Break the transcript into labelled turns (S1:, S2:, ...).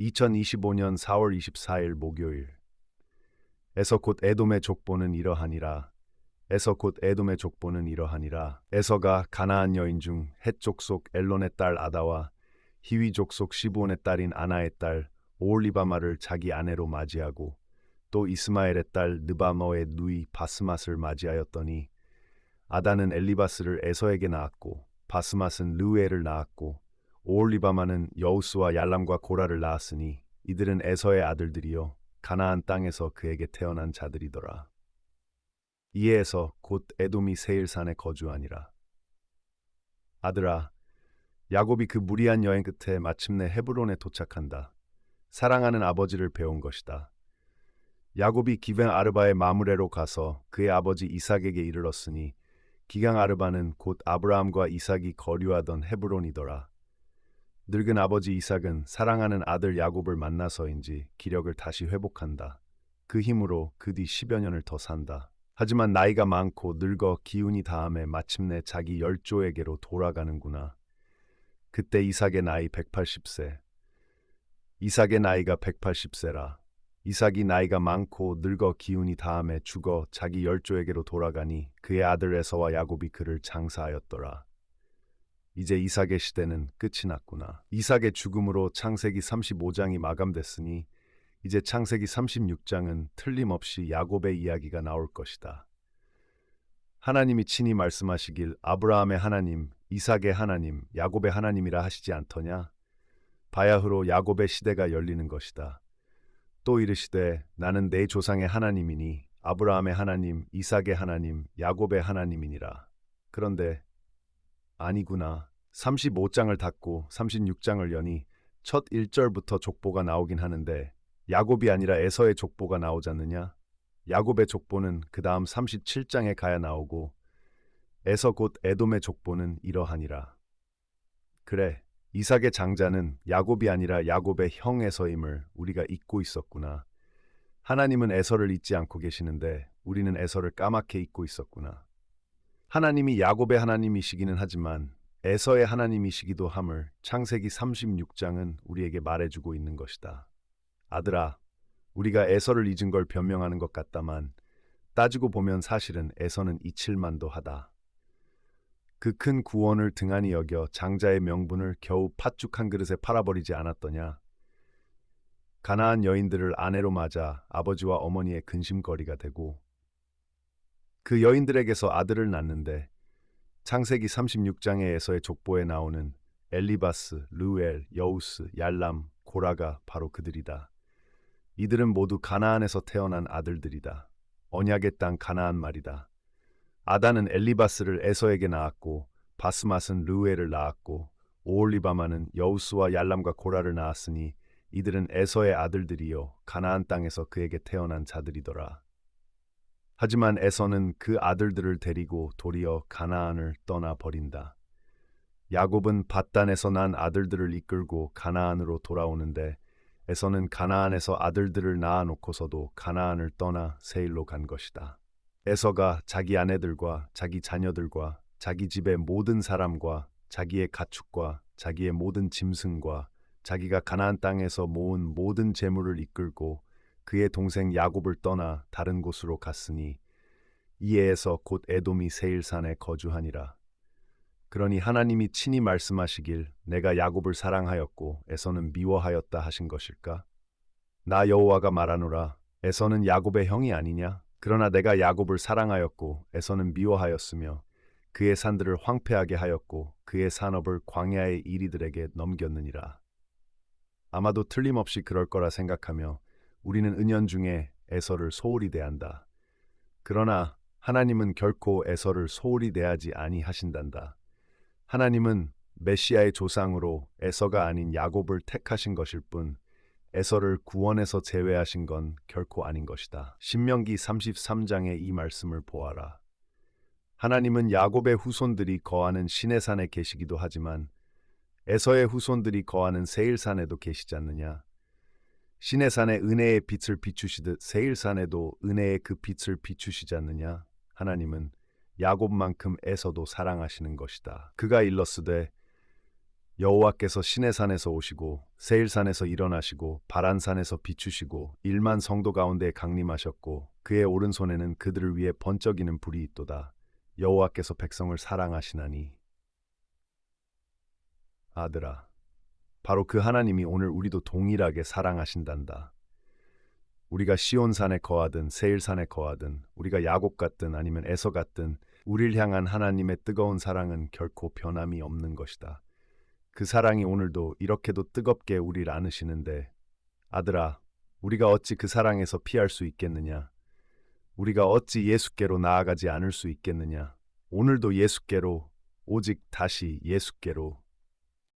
S1: 2025년 4월 24일 목요일. 에서 곧 에돔의 족보는 이러하니라. 에서 곧 에돔의 족보는 이러하니라. 에서가 가나안 여인 중 헷족 속 엘론의 딸 아다와 히위족 속 시부온의 딸인 아나의 딸 오올리바마를 자기 아내로 맞이하고 또 이스마엘의 딸 느바머의 누이 바스맛을 맞이하였더니 아다는 엘리바스를 에서에게 낳았고 바스맛은 르우엘을 낳았고 오올리바마는 여우스와 얄람과 고라를 낳았으니 이들은 에서의 아들들이요 가나안 땅에서 그에게 태어난 자들이더라. 이에서 곧 에돔이 세일산에 거주하니라. 아들아, 야곱이 그 무리한 여행 끝에 마침내 헤브론에 도착한다. 사랑하는 아버지를 배운 것이다. 야곱이 기벤 아르바의 마무레로 가서 그의 아버지 이삭에게 이르렀으니 기강 아르바는 곧 아브라함과 이삭이 거류하던 헤브론이더라. 늙은 아버지 이삭은 사랑하는 아들 야곱을 만나서인지 기력을 다시 회복한다. 그 힘으로 그 뒤 10여 년을 더 산다. 하지만 나이가 많고 늙어 기운이 다함에 마침내 자기 열조에게로 돌아가는구나. 그때 이삭의 나이 180세. 이삭의 나이가 180세라. 이삭이 나이가 많고 늙어 기운이 다함에 죽어 자기 열조에게로 돌아가니 그의 아들 에서와 야곱이 그를 장사하였더라. 이제 이삭의 시대는 끝이 났구나. 이삭의 죽음으로 창세기 35장이 마감됐으니 이제 창세기 36장은 틀림없이 야곱의 이야기가 나올 것이다. 하나님이 친히 말씀하시길 아브라함의 하나님, 이삭의 하나님, 야곱의 하나님이라 하시지 않더냐? 바야흐로 야곱의 시대가 열리는 것이다. 또 이르시되 나는 내 조상의 하나님이니 아브라함의 하나님, 이삭의 하나님, 야곱의 하나님이니라. 그런데 아니구나. 35장을 닫고 36장을 여니 첫 1절부터 족보가 나오긴 하는데 야곱이 아니라 에서의 족보가 나오지 않느냐? 야곱의 족보는 그 다음 37장에 가야 나오고 에서 곧 에돔의 족보는 이러하니라. 그래, 이삭의 장자는 야곱이 아니라 야곱의 형 에서임을 우리가 잊고 있었구나. 하나님은 에서를 잊지 않고 계시는데 우리는 에서를 까맣게 잊고 있었구나. 하나님이 야곱의 하나님이시기는 하지만 에서의 하나님이시기도 함을 창세기 36장은 우리에게 말해주고 있는 것이다. 아들아, 우리가 에서를 잊은 걸 변명하는 것 같다만 따지고 보면 사실은 에서는 잊힐만도 하다. 그 큰 구원을 등한히 여겨 장자의 명분을 겨우 팥죽 한 그릇에 팔아버리지 않았더냐. 가나안 여인들을 아내로 맞아 아버지와 어머니의 근심거리가 되고 그 여인들에게서 아들을 낳는데 창세기 36장에서의 족보에 나오는 엘리바스, 르웰, 여우스, 얄람, 고라가 바로 그들이다. 이들은 모두 가나안에서 태어난 아들들이다. 언약의 땅 가나안 말이다. 아다는 엘리바스를 에서에게 낳았고 바스맛은 르웨를 낳았고 오올리바마는 여우스와 얄람과 고라를 낳았으니 이들은 에서의 아들들이요 가나안 땅에서 그에게 태어난 자들이더라. 하지만 에서는 그 아들들을 데리고 도리어 가나안을 떠나 버린다. 야곱은 바단에서 난 아들들을 이끌고 가나안으로 돌아오는데 에서는 가나안에서 아들들을 낳아 놓고서도 가나안을 떠나 세일로 간 것이다. 에서가 자기 아내들과 자기 자녀들과 자기 집의 모든 사람과 자기의 가축과 자기의 모든 짐승과 자기가 가나안 땅에서 모은 모든 재물을 이끌고 그의 동생 야곱을 떠나 다른 곳으로 갔으니 이에에서 곧 에돔이 세일산에 거주하니라. 그러니 하나님이 친히 말씀하시길 내가 야곱을 사랑하였고 에서는 미워하였다 하신 것일까? 나 여호와가 말하노라 에서는 야곱의 형이 아니냐? 그러나 내가 야곱을 사랑하였고 에서는 미워하였으며 그의 산들을 황폐하게 하였고 그의 산업을 광야의 이리들에게 넘겼느니라. 아마도 틀림없이 그럴 거라 생각하며 우리는 은연 중에 에서를 소홀히 대한다. 그러나 하나님은 결코 에서를 소홀히 대하지 아니하신단다. 하나님은 메시아의 조상으로 에서가 아닌 야곱을 택하신 것일 뿐 에서를 구원에서 제외하신 건 결코 아닌 것이다. 신명기 33장의 이 말씀을 보아라. 하나님은 야곱의 후손들이 거하는 시내산에 계시기도 하지만 에서의 후손들이 거하는 세일산에도 계시지 않느냐. 시내산에 은혜의 빛을 비추시듯 세일산에도 은혜의 그 빛을 비추시지 않느냐. 하나님은 야곱만큼 에서도 사랑하시는 것이다. 그가 일렀으되 여호와께서 시내산에서 오시고 세일산에서 일어나시고 바란산에서 비추시고 일만 성도 가운데 강림하셨고 그의 오른손에는 그들을 위해 번쩍이는 불이 있도다. 여호와께서 백성을 사랑하시나니 아들아 바로 그 하나님이 오늘 우리도 동일하게 사랑하신단다. 우리가 시온산에 거하든 세일산에 거하든 우리가 야곱 같든 아니면 에서 같든 우리를 향한 하나님의 뜨거운 사랑은 결코 변함이 없는 것이다. 그 사랑이 오늘도 이렇게도 뜨겁게 우리를 안으시는데 아들아 우리가 어찌 그 사랑에서 피할 수 있겠느냐? 우리가 어찌 예수께로 나아가지 않을 수 있겠느냐? 오늘도 예수께로 오직 다시 예수께로